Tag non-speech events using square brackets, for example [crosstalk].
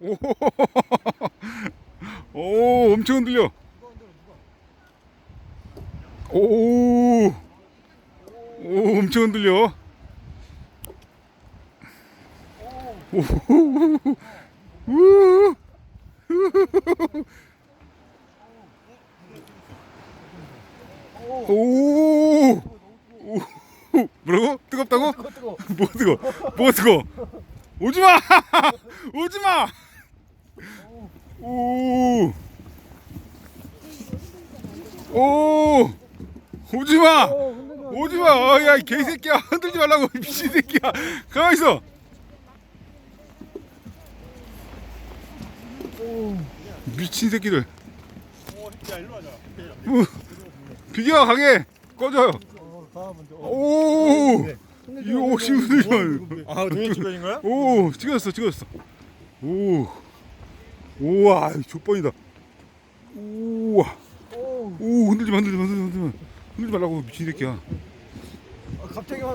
오, [laughs] 오, 엄청 흔들려. 오, 오, 엄청 흔들려. 오, 우, 오, 오, 뭐라고? 뜨겁다고? 뭐 뜨거? 뭐가 뜨거? 오지 마! [laughs] 오지 마! 오! 오! 오지 마! 어 야, 이 개새끼야. 흔들지 말라고, 미친 새끼야. 가만히 있어. 미친 새끼들. 꺼져요. 어, 가 먼저. 어. 오! 이거 마, 혹시 흔들지 마. 흔들면. 아 찍어진 거야? 오 찍었어 찍었어 오 우와 족번이다 우와 오. 오 흔들지 마 흔들지 마 흔들지 마 흔들지 마 흔들지 말라고 미친 새끼야 아, 갑자기 와.